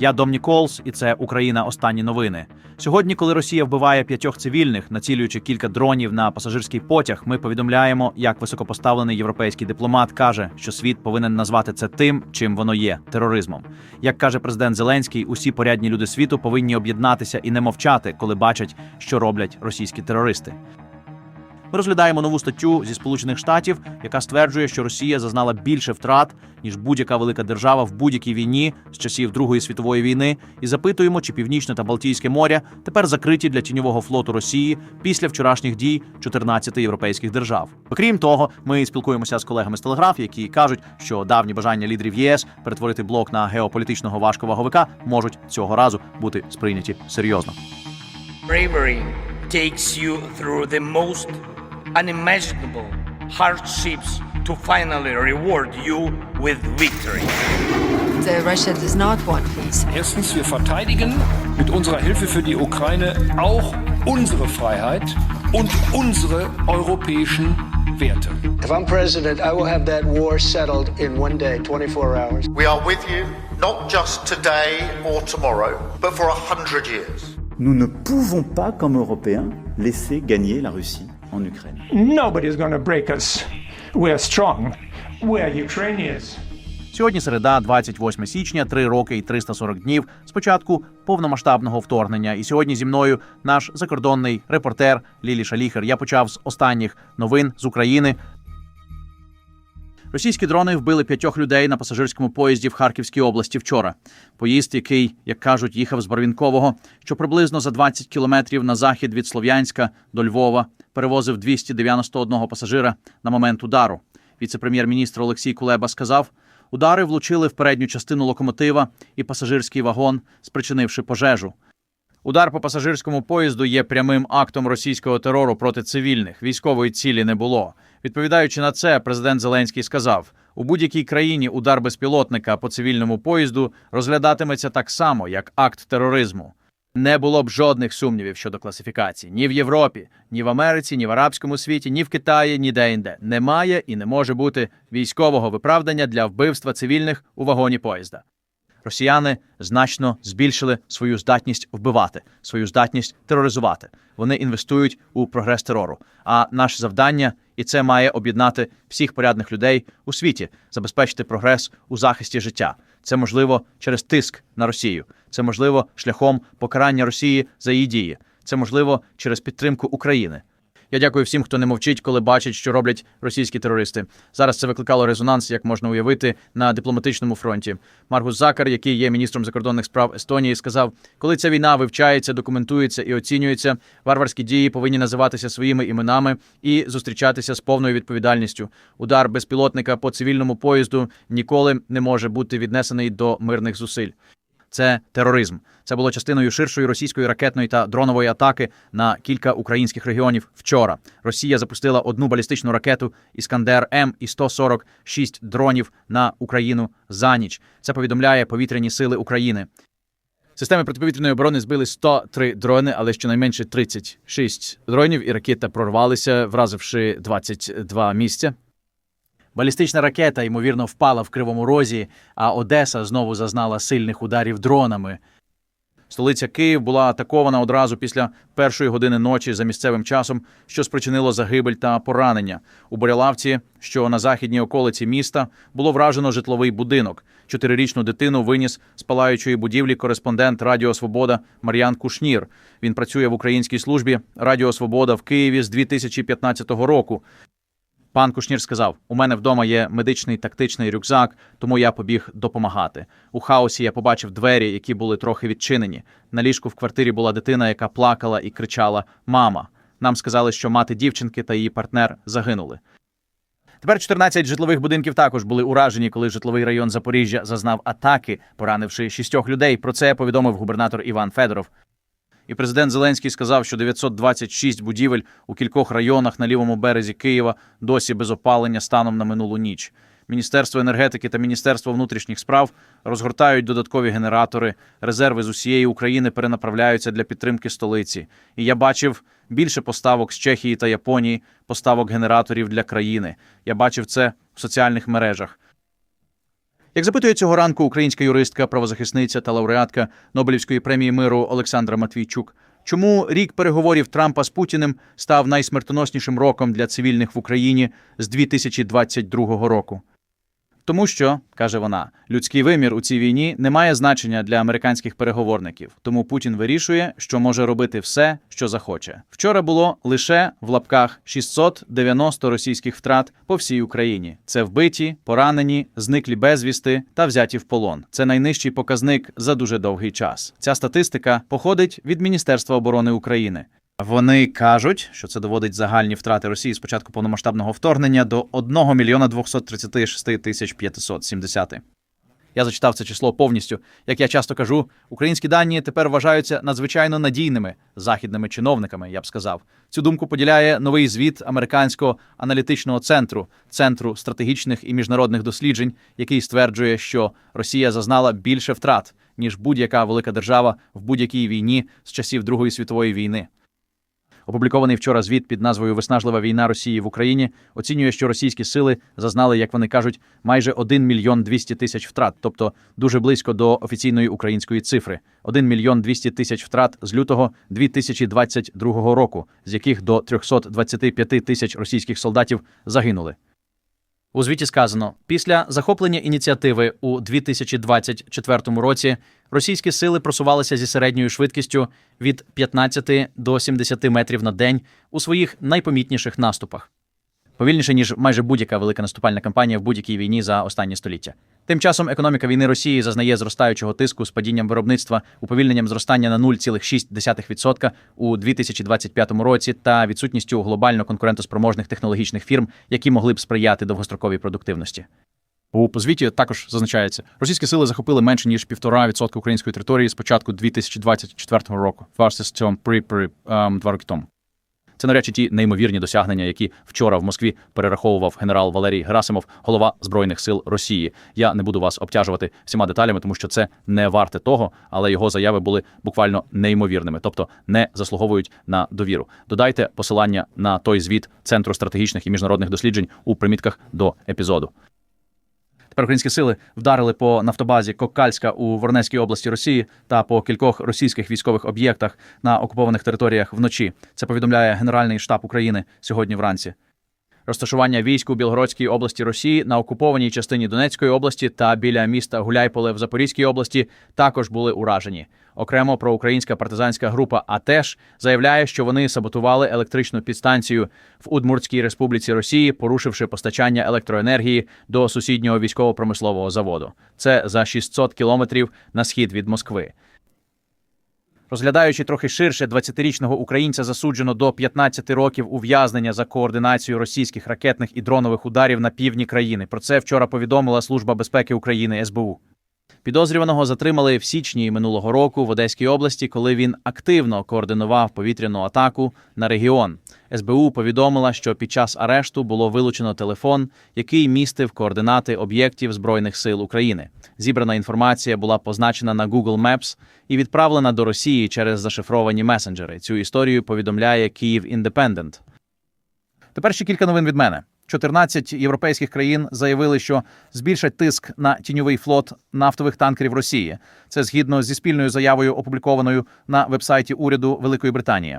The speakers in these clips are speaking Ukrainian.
Я Дом Ніколс, і це Україна. Останні новини. Сьогодні, коли Росія вбиває п'ятьох цивільних, націлюючи кілька дронів на пасажирський потяг, ми повідомляємо, як високопоставлений європейський дипломат каже, що світ повинен назвати це тим, чим воно є тероризмом. Як каже президент Зеленський, усі порядні люди світу повинні об'єднатися і не мовчати, коли бачать, що роблять російські терористи. Ми розглядаємо нову статтю зі Сполучених Штатів, яка стверджує, що Росія зазнала більше втрат ніж будь-яка велика держава в будь-якій війні з часів Другої світової війни, і запитуємо, чи Північне та Балтійське моря тепер закриті для тіньового флоту Росії після вчорашніх дій 14 європейських держав. Окрім того, ми спілкуємося з колегами з Телеграф, які кажуть, що давні бажання лідерів ЄС перетворити блок на геополітичного важковаговика можуть цього разу бути сприйняті серйозно. Bravery takes you through the most unimaginable hardships to finally reward you with victory. Uh, Russia does not want peace. Erstens, wir verteidigen mit unserer Hilfe für die Ukraine auch unsere Freiheit und unsere europäischen Werte. If I'm president, I will have that war settled in one day, 24 hours. We are with you, not just today or tomorrow, but for a hundred years. Nous ne pouvons pas, comme Européens, laisser gagner la Russie en Ukraine. Nobody's gonna to break us. We're strong. We're Ukrainians. Сьогодні середа, 28 січня, 3 роки і 340 днів з початку повномасштабного вторгнення. І сьогодні зі мною наш закордонний репортер Лілі Шаліхер. Я почав з останніх новин з України. Російські дрони вбили п'ятьох людей на пасажирському поїзді в Харківській області вчора. Поїзд, який, як кажуть, їхав з Барвінкового, що приблизно за 20 кілометрів на захід від Слов'янська до Львова, перевозив 291 пасажира на момент удару. Віце-прем'єр-міністр Олексій Кулеба сказав, удари влучили в передню частину локомотива і пасажирський вагон, спричинивши пожежу. Удар по пасажирському поїзду є прямим актом російського терору проти цивільних. Військової цілі не було. Відповідаючи на це, президент Зеленський сказав: у будь-якій країні удар безпілотника по цивільному поїзду розглядатиметься так само, як акт тероризму. Не було б жодних сумнівів щодо класифікації ні в Європі, ні в Америці, ні в арабському світі, ні в Китаї, ні де-інде. Немає і не може бути військового виправдання для вбивства цивільних у вагоні поїзда. Росіяни значно збільшили свою здатність вбивати, свою здатність тероризувати. Вони інвестують у прогрес терору. А наше завдання, і це має об'єднати всіх порядних людей у світі, забезпечити прогрес у захисті життя. Це можливо через тиск на Росію. Це можливо шляхом покарання Росії за її дії. Це можливо через підтримку України. Я дякую всім, хто не мовчить, коли бачить, що роблять російські терористи. Зараз це викликало резонанс, як можна уявити, на дипломатичному фронті. Маргус Закар, який є міністром закордонних справ Естонії, сказав: коли ця війна вивчається, документується і оцінюється, варварські дії повинні називатися своїми іменами і зустрічатися з повною відповідальністю. Удар безпілотника по цивільному поїзду ніколи не може бути віднесений до мирних зусиль це тероризм. Це було частиною ширшої російської ракетної та дронової атаки на кілька українських регіонів. Вчора Росія запустила одну балістичну ракету Іскандер М і 146 дронів на Україну за ніч. Це повідомляє повітряні сили України. Системи протиповітряної оборони збили 103 дрони, але щонайменше 36 дронів і ракета прорвалися, вразивши 22 місця. Балістична ракета, ймовірно, впала в Кривому Розі, а Одеса знову зазнала сильних ударів дронами. Столиця Київ була атакована одразу після першої години ночі за місцевим часом, що спричинило загибель та поранення. У Борялавці, що на західній околиці міста, було вражено житловий будинок. Чотирирічну дитину виніс з палаючої будівлі кореспондент Радіо Свобода Мар'ян Кушнір. Він працює в українській службі Радіо Свобода в Києві з 2015 року. Пан Кушнір сказав: у мене вдома є медичний тактичний рюкзак, тому я побіг допомагати. У хаосі я побачив двері, які були трохи відчинені. На ліжку в квартирі була дитина, яка плакала і кричала Мама. Нам сказали, що мати дівчинки та її партнер загинули. Тепер 14 житлових будинків також були уражені, коли житловий район Запоріжжя зазнав атаки, поранивши шістьох людей. Про це повідомив губернатор Іван Федоров. І президент Зеленський сказав, що 926 будівель у кількох районах на лівому березі Києва досі без опалення станом на минулу ніч. Міністерство енергетики та Міністерство внутрішніх справ розгортають додаткові генератори. Резерви з усієї України перенаправляються для підтримки столиці. І я бачив більше поставок з Чехії та Японії, поставок генераторів для країни. Я бачив це в соціальних мережах. Як запитує цього ранку українська юристка, правозахисниця та лауреатка Нобелівської премії миру Олександра Матвійчук, чому рік переговорів Трампа з Путіним став найсмертоноснішим роком для цивільних в Україні з 2022 року? Тому що, каже вона, людський вимір у цій війні не має значення для американських переговорників, тому Путін вирішує, що може робити все, що захоче. Вчора було лише в лапках 690 російських втрат по всій Україні. Це вбиті, поранені, зниклі безвісти та взяті в полон. Це найнижчий показник за дуже довгий час. Ця статистика походить від Міністерства оборони України. Вони кажуть, що це доводить загальні втрати Росії з початку повномасштабного вторгнення до 1 мільйона 236 тисяч 570. Я зачитав це число повністю. Як я часто кажу, українські дані тепер вважаються надзвичайно надійними західними чиновниками. Я б сказав. Цю думку поділяє новий звіт американського аналітичного центру центру стратегічних і міжнародних досліджень, який стверджує, що Росія зазнала більше втрат ніж будь-яка велика держава в будь-якій війні з часів Другої світової війни. Опублікований вчора звіт під назвою Виснажлива війна Росії в Україні оцінює, що російські сили зазнали, як вони кажуть, майже 1 мільйон 200 тисяч втрат, тобто дуже близько до офіційної української цифри 1 мільйон 200 тисяч втрат з лютого 2022 року, з яких до 325 тисяч російських солдатів загинули. У звіті сказано, після захоплення ініціативи у 2024 році російські сили просувалися зі середньою швидкістю від 15 до 70 метрів на день у своїх найпомітніших наступах. Повільніше, ніж майже будь-яка велика наступальна кампанія в будь-якій війні за останні століття. Тим часом економіка війни Росії зазнає зростаючого тиску з падінням виробництва, уповільненням зростання на 0,6% у 2025 році та відсутністю глобально конкурентоспроможних технологічних фірм, які могли б сприяти довгостроковій продуктивності. У позвіті також зазначається, російські сили захопили менше ніж 1,5% української території з початку 2024 року. Versus цьому ем, два роки тому. Це на речі ті неймовірні досягнення, які вчора в Москві перераховував генерал Валерій Герасимов, голова збройних сил Росії. Я не буду вас обтяжувати всіма деталями, тому що це не варте того, але його заяви були буквально неймовірними, тобто не заслуговують на довіру. Додайте посилання на той звіт Центру стратегічних і міжнародних досліджень у примітках до епізоду. Тепер українські сили вдарили по нафтобазі Кокальська у Воронезькій області Росії та по кількох російських військових об'єктах на окупованих територіях вночі. Це повідомляє Генеральний штаб України сьогодні вранці. Розташування військ у Білгородській області Росії на окупованій частині Донецької області та біля міста Гуляйполе в Запорізькій області також були уражені. Окремо проукраїнська партизанська група АТЕШ заявляє, що вони саботували електричну підстанцію в Удмуртській республіці Росії, порушивши постачання електроенергії до сусіднього військово-промислового заводу. Це за 600 кілометрів на схід від Москви. Розглядаючи трохи ширше, 20-річного українця засуджено до 15 років ув'язнення за координацію російських ракетних і дронових ударів на півдні країни. Про це вчора повідомила Служба безпеки України СБУ. Підозрюваного затримали в січні минулого року в Одеській області, коли він активно координував повітряну атаку на регіон. СБУ повідомила, що під час арешту було вилучено телефон, який містив координати об'єктів Збройних сил України. Зібрана інформація була позначена на Google Maps і відправлена до Росії через зашифровані месенджери. Цю історію повідомляє Київ Індепендент. Тепер ще кілька новин від мене. 14 європейських країн заявили, що збільшать тиск на тіньовий флот нафтових танкерів Росії. Це згідно зі спільною заявою, опублікованою на вебсайті уряду Великої Британії.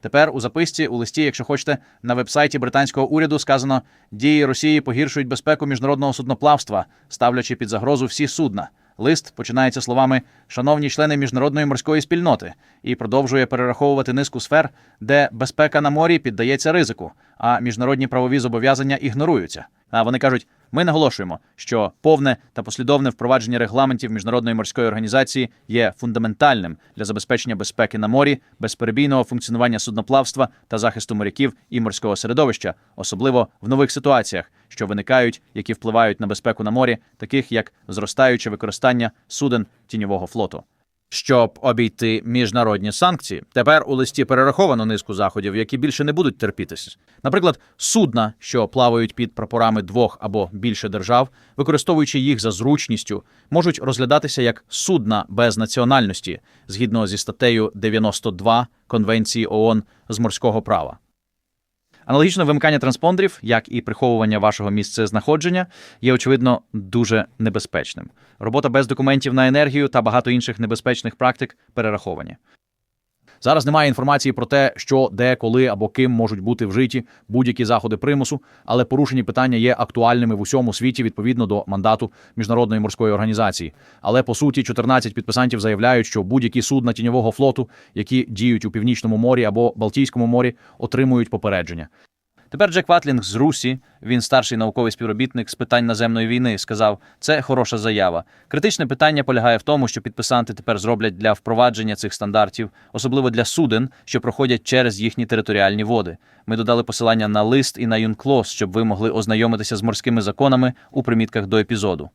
Тепер у записці у листі, якщо хочете, на вебсайті британського уряду сказано, дії Росії погіршують безпеку міжнародного судноплавства, ставлячи під загрозу всі судна. Лист починається словами Шановні члени міжнародної морської спільноти і продовжує перераховувати низку сфер, де безпека на морі піддається ризику, а міжнародні правові зобов'язання ігноруються. А вони кажуть: ми наголошуємо, що повне та послідовне впровадження регламентів міжнародної морської організації є фундаментальним для забезпечення безпеки на морі, безперебійного функціонування судноплавства та захисту моряків і морського середовища, особливо в нових ситуаціях, що виникають, які впливають на безпеку на морі, таких як зростаюче використання суден тіньового флоту. Щоб обійти міжнародні санкції, тепер у листі перераховано низку заходів, які більше не будуть терпітися. Наприклад, судна, що плавають під прапорами двох або більше держав, використовуючи їх за зручністю, можуть розглядатися як судна без національності згідно зі статтею 92 Конвенції ООН з морського права. Аналогічно вимикання транспондерів, як і приховування вашого місця знаходження, є очевидно дуже небезпечним. Робота без документів на енергію та багато інших небезпечних практик перераховані. Зараз немає інформації про те, що, де, коли або ким можуть бути вжиті будь-які заходи примусу, але порушені питання є актуальними в усьому світі відповідно до мандату міжнародної морської організації. Але по суті, 14 підписантів заявляють, що будь-які судна тіньового флоту, які діють у північному морі або Балтійському морі, отримують попередження. Тепер Джек Ватлінг з Русі, він старший науковий співробітник з питань наземної війни, сказав: це хороша заява. Критичне питання полягає в тому, що підписанти тепер зроблять для впровадження цих стандартів, особливо для суден, що проходять через їхні територіальні води. Ми додали посилання на лист і на юнклос, щоб ви могли ознайомитися з морськими законами у примітках до епізоду.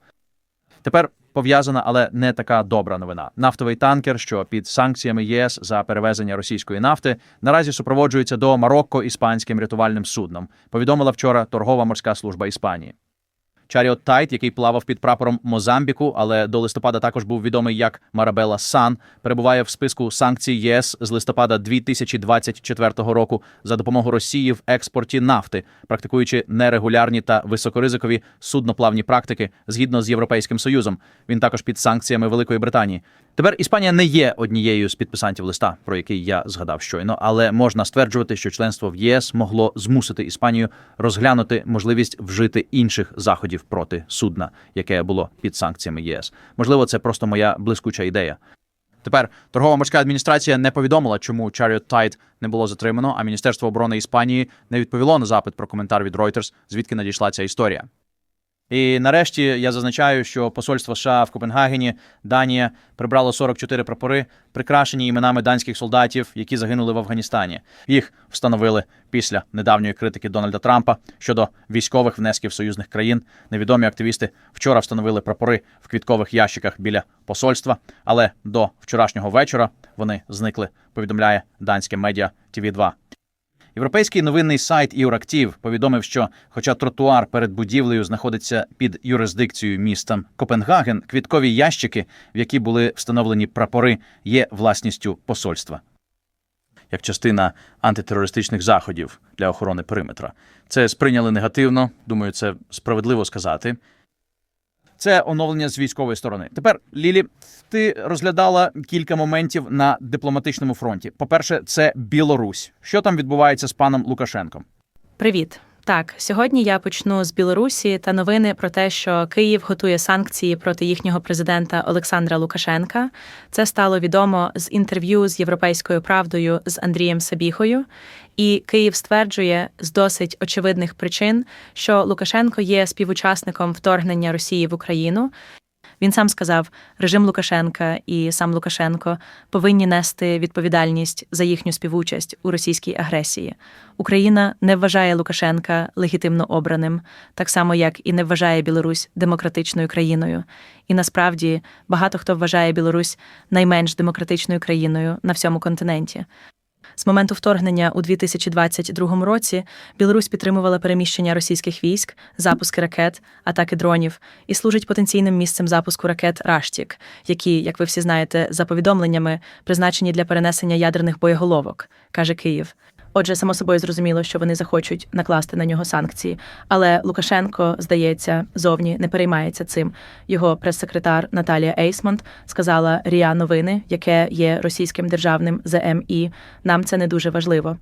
Тепер пов'язана, але не така добра новина. Нафтовий танкер, що під санкціями ЄС за перевезення російської нафти, наразі супроводжується до Марокко іспанським рятувальним судном. Повідомила вчора торгова морська служба Іспанії. Чаріот Тайт, який плавав під прапором Мозамбіку, але до листопада також був відомий як Марабела Сан, перебуває в списку санкцій ЄС з листопада 2024 року за допомогу Росії в експорті нафти, практикуючи нерегулярні та високоризикові судноплавні практики згідно з Європейським Союзом. Він також під санкціями Великої Британії. Тепер Іспанія не є однією з підписантів листа, про який я згадав щойно, але можна стверджувати, що членство в ЄС могло змусити Іспанію розглянути можливість вжити інших заходів проти судна, яке було під санкціями ЄС. Можливо, це просто моя блискуча ідея. Тепер торгова морська адміністрація не повідомила, чому Chariot Tide не було затримано, а Міністерство оборони Іспанії не відповіло на запит про коментар від Reuters, звідки надійшла ця історія. І нарешті я зазначаю, що посольство США в Копенгагені, Данія, прибрало 44 прапори, прикрашені іменами данських солдатів, які загинули в Афганістані. Їх встановили після недавньої критики Дональда Трампа щодо військових внесків союзних країн. Невідомі активісти вчора встановили прапори в квіткових ящиках біля посольства, але до вчорашнього вечора вони зникли. Повідомляє данське медіа tv 2 Європейський новинний сайт Юрактів повідомив, що, хоча тротуар перед будівлею знаходиться під юрисдикцією міста Копенгаген, квіткові ящики, в які були встановлені прапори, є власністю посольства. Як частина антитерористичних заходів для охорони периметра. Це сприйняли негативно, думаю, це справедливо сказати. Це оновлення з військової сторони. Тепер, Лілі, ти розглядала кілька моментів на дипломатичному фронті. По-перше, це Білорусь. Що там відбувається з паном Лукашенком? Привіт. Так, сьогодні я почну з Білорусі та новини про те, що Київ готує санкції проти їхнього президента Олександра Лукашенка. Це стало відомо з інтерв'ю з європейською правдою з Андрієм Сабіхою. І Київ стверджує з досить очевидних причин, що Лукашенко є співучасником вторгнення Росії в Україну. Він сам сказав, режим Лукашенка і сам Лукашенко повинні нести відповідальність за їхню співучасть у російській агресії. Україна не вважає Лукашенка легітимно обраним, так само як і не вважає Білорусь демократичною країною. І насправді багато хто вважає Білорусь найменш демократичною країною на всьому континенті. З моменту вторгнення у 2022 році Білорусь підтримувала переміщення російських військ, запуски ракет, атаки дронів і служить потенційним місцем запуску ракет Раштік, які, як ви всі знаєте, за повідомленнями призначені для перенесення ядерних боєголовок, каже Київ. Отже, само собою зрозуміло, що вони захочуть накласти на нього санкції. Але Лукашенко, здається, зовні не переймається цим. Його прес-секретар Наталія Ейсмонт сказала Ріа Новини, яке є російським державним ЗМІ. Нам це не дуже важливо.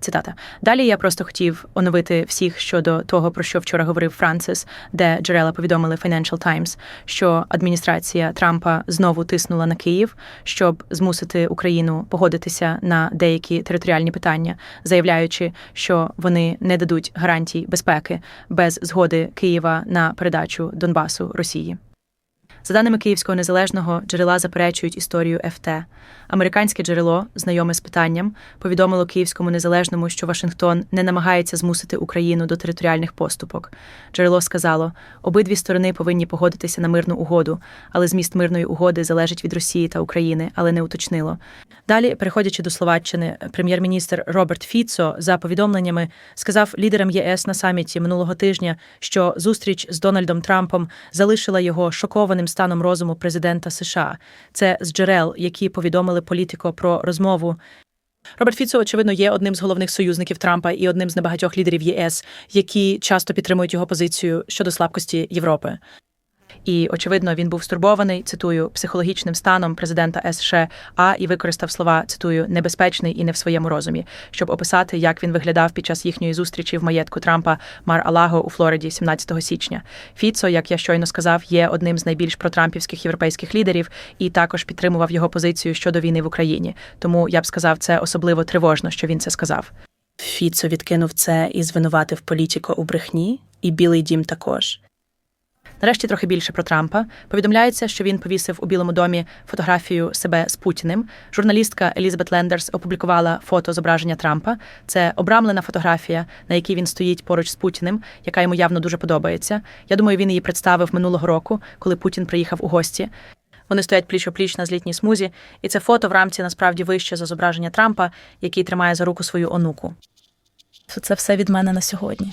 Цитата. Далі я просто хотів оновити всіх щодо того, про що вчора говорив Францис, де джерела повідомили Financial Times, що адміністрація Трампа знову тиснула на Київ, щоб змусити Україну погодитися на деякі територіальні питання, заявляючи, що вони не дадуть гарантій безпеки без згоди Києва на передачу Донбасу Росії. За даними Київського незалежного, джерела заперечують історію ФТ. Американське джерело, знайоме з питанням, повідомило Київському незалежному, що Вашингтон не намагається змусити Україну до територіальних поступок. Джерело сказало, обидві сторони повинні погодитися на мирну угоду, але зміст мирної угоди залежить від Росії та України, але не уточнило. Далі, переходячи до Словаччини, прем'єр-міністр Роберт Фіцо за повідомленнями сказав лідерам ЄС на саміті минулого тижня, що зустріч з Дональдом Трампом залишила його шокованим станом розуму президента США. Це з джерел, які повідомили політико про розмову. Роберт Фіцо, очевидно, є одним з головних союзників Трампа і одним з небагатьох лідерів єС, які часто підтримують його позицію щодо слабкості Європи. І очевидно, він був стурбований, цитую, психологічним станом президента США і використав слова, цитую, небезпечний і не в своєму розумі, щоб описати, як він виглядав під час їхньої зустрічі в маєтку Трампа Мар-Алаго у Флориді 17 січня. Фіцо, як я щойно сказав, є одним з найбільш протрампівських європейських лідерів і також підтримував його позицію щодо війни в Україні. Тому я б сказав, це особливо тривожно, що він це сказав. Фіцо відкинув це і звинуватив політико у брехні, і Білий Дім також. Нарешті трохи більше про Трампа. Повідомляється, що він повісив у Білому домі фотографію себе з Путіним. Журналістка Елізабет Лендерс опублікувала фото зображення Трампа. Це обрамлена фотографія, на якій він стоїть поруч з Путіним, яка йому явно дуже подобається. Я думаю, він її представив минулого року, коли Путін приїхав у гості. Вони стоять пліч опліч на злітній смузі, і це фото в рамці насправді вище за зображення Трампа, який тримає за руку свою онуку. Це все від мене на сьогодні.